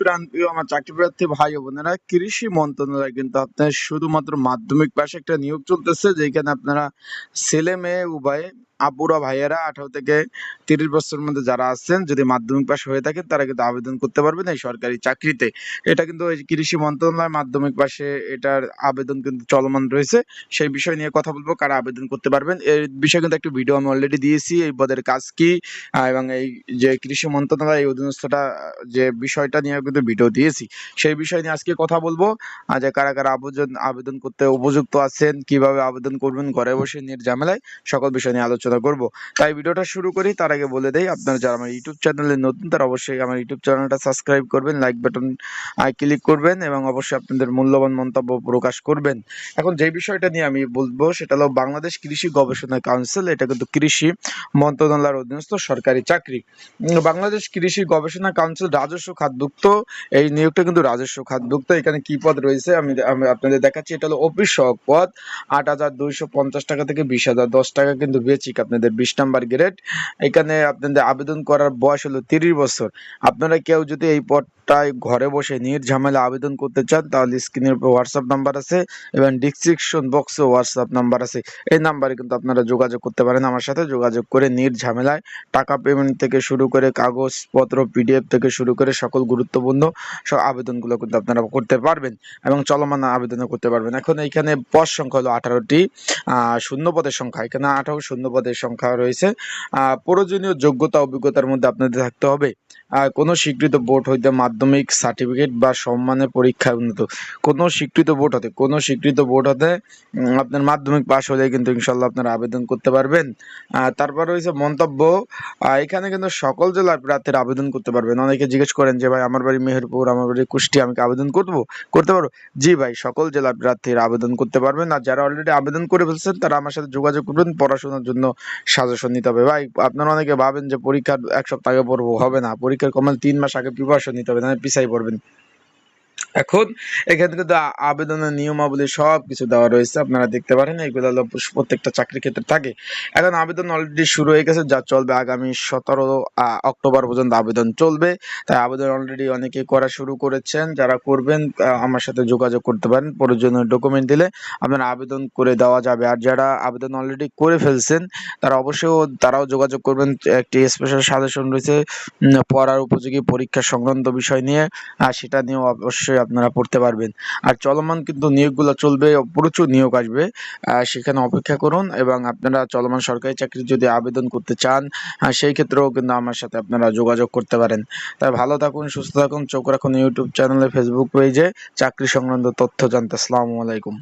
প্রান্তীয় আমার চাকরি প্রার্থী ভাই বোনেরা, কৃষি মন্ত্রণালয় কিন্তু আপনার শুধুমাত্র মাধ্যমিক পাশে একটা নিয়োগ চলতেছে আপনারা ছেলে মেয়ে, উভয়ে আপুরা ভাইয়েরা আঠারো থেকে তিরিশ বছরের মধ্যে যারা আছেন, যদি মাধ্যমিক পাশ হয়ে থাকেন, তারা কিন্তু আবেদন করতে পারবেন এই সরকারি চাকরিতে। এটা কিন্তু কৃষি মন্ত্রণালয় মাধ্যমিক পাশে এটার আবেদন কিন্তু চলমান রয়েছে। সেই বিষয় নিয়ে কথা বলব, কারা আবেদন করতে পারবেন। এর বিষয়ে কিন্তু একটা ভিডিও আমি অলরেডি দিয়েছি, এই পদের কাজ কি এবং এই যে কৃষি মন্ত্রণালয়, এই অধীনস্থটা, যে বিষয়টা নিয়ে কিন্তু ভিডিও দিয়েছি। সেই বিষয় নিয়ে আজকে কথা বলব। যে কারা কারা আবেদন আবেদন করতে উপযুক্ত আছেন, কীভাবে আবেদন করবেন, ঘরে বসে নির্ঝামেলায়, সকল বিষয় নিয়ে আলোচনা করব। তাই ভিডিওটা শুরু করি, তার আগে বলে দেই, আপনারা যারা আমার ইউটিউব চ্যানেলে নতুন, তারা অবশ্যই আমার ইউটিউব চ্যানেলটা সাবস্ক্রাইব করবেন, লাইক বাটন, আই ক্লিক করবেন এবং অবশ্যই আপনাদের মূল্যবান মন্তব্য প্রকাশ করবেন। এখন যে বিষয়টা নিয়ে আমি বলব, সেটা হলো বাংলাদেশ কৃষি গবেষণা কাউন্সিল, এটা কিন্তু কৃষি মন্ত্রণালয়ের অধীনস্থ সরকারি চাকরি। বাংলাদেশ কৃষি গবেষণা কাউন্সিল রাজস্ব খাতভুক্ত, এই নিয়োগটা কিন্তু রাজস্ব খাতভুক্ত, এখানে কি পদ রয়েছে আমি আমি আপনাদের দেখাচ্ছি, এটা হলো অফিস সহক পদ, আট হাজার দুইশো পঞ্চাশ টাকা থেকে বিশ হাজার দশ টাকা কিন্তু বেচিক আপনাদের বিশ নাম্বার গ্রেড এখানে আপনাদের আবেদন করার বয়স হলো তিরিশ বছর। আপনারা কেউ যদি এই পদটায় ঘরে বসে নির্ঝামেলা আবেদন করতে চান, তাহলে স্ক্রিনের উপর হোয়াটসঅ্যাপ নাম্বার আছে এবং ডিসক্রিপশন বক্সে হোয়াটসঅ্যাপ নাম্বার আছে। এই নাম্বারে কিন্তু আপনারা যোগাযোগ করতে পারেন আমার সাথে, যোগাযোগ করে নির্ঝামেলায় টাকা পেমেন্ট থেকে শুরু করে কাগজপত্র পিডিএফ থেকে শুরু করে সকল গুরুত্বপূর্ণ সব আবেদনগুলো কিন্তু আপনারা করতে পারবেন এবং চলমান আবেদনও করতে পারবেন। এখন এইখানে পদ সংখ্যা হলো আঠারোটি শূন্য পদের সংখ্যা। এখানে আঠারো, শূন্য পদের সংখ্যা রয়েছে। প্রয়োজনীয় যোগ্যতা, অভিজ্ঞতার মধ্যে আপনাদের থাকতে হবে। কোনো স্বীকৃত বোর্ড হইতে মাধ্যমিক সার্টিফিকেট বা সম্মানের পরীক্ষায় উন্নত। কোনো স্বীকৃত বোর্ড হতে, কোনো স্বীকৃত বোর্ড হতে আপনার মাধ্যমিক পাশ হলে কিন্তু ইনশাল্লাহ আপনারা আবেদন করতে পারবেন। তারপর রয়েছে মন্তব্য। এখানে কিন্তু সকল জেলার প্রার্থীরা আবেদন করতে পারবেন। অনেকে জিজ্ঞেস করেন যে, ভাই, আমার বাড়ি মেহেরপুর, আমার বাড়ি কুষ্টিয়া আমি আবেদন করব? করতে পারব। জি ভাই, সকল জেলার প্রার্থীরা আবেদন করতে পারবেন। আর যারা অলরেডি আবেদন করে ফেলছেন, তারা আমার সাথে যোগাযোগ করবেন পড়াশোনার জন্য। সাজেশন নিতে হবে। ভাই, আপনারা অনেকে ভাবেন যে পরীক্ষার এক সপ্তাহ আগে পড়ব, হবে না। পরীক্ষার কমাল তিন মাস আগে প্রিপারেশন নিতে হবে, না পিছাই পড়বেন। এখন এখানে কিন্তু আবেদনের নিয়মাবলী সব কিছু দেওয়া রয়েছে। আপনারা দেখতে পারেন, এগুলো হলো প্রত্যেকটা চাকরির ক্ষেত্রে থাকে। এখন আবেদন অলরেডি শুরু হয়ে গেছে, যা চলবে আগামী সতেরো অক্টোবর পর্যন্ত আবেদন চলবে। তাই আবেদন অলরেডি অনেকে করা শুরু করেছেন। যারা করবেন আমার সাথে যোগাযোগ করতে পারেন। প্রয়োজনীয় ডকুমেন্ট দিলে আপনারা আবেদন করে দেওয়া যাবে। আর যারা আবেদন অলরেডি করে ফেলছেন, তারা অবশ্যই তারাও যোগাযোগ করবেন। একটি স্পেশাল সাজেশন রয়েছে পড়ার উপযোগী পরীক্ষা সংক্রান্ত বিষয় নিয়ে। সেটা নিয়েও অবশ্যই আপনারা পড়তে পারবেন। আর চলমান কিন্তু নিয়োগগুলো চলবে, প্রচুর নিয়োগ আসবে। সেখানে অপেক্ষা করুন এবং আপনারা চলমান সরকারি চাকরি যদি আবেদন করতে চান সেই ক্ষেত্রেও কিন্তু আমার সাথে আপনারা যোগাযোগ করতে পারেন। তাই ভালো থাকুন, সুস্থ থাকুন। চোখ রাখুন ইউটিউব চ্যানেলে, ফেসবুক পেজে, চাকরি সংক্রান্ত তথ্য জানতে। আসসালামু আলাইকুম।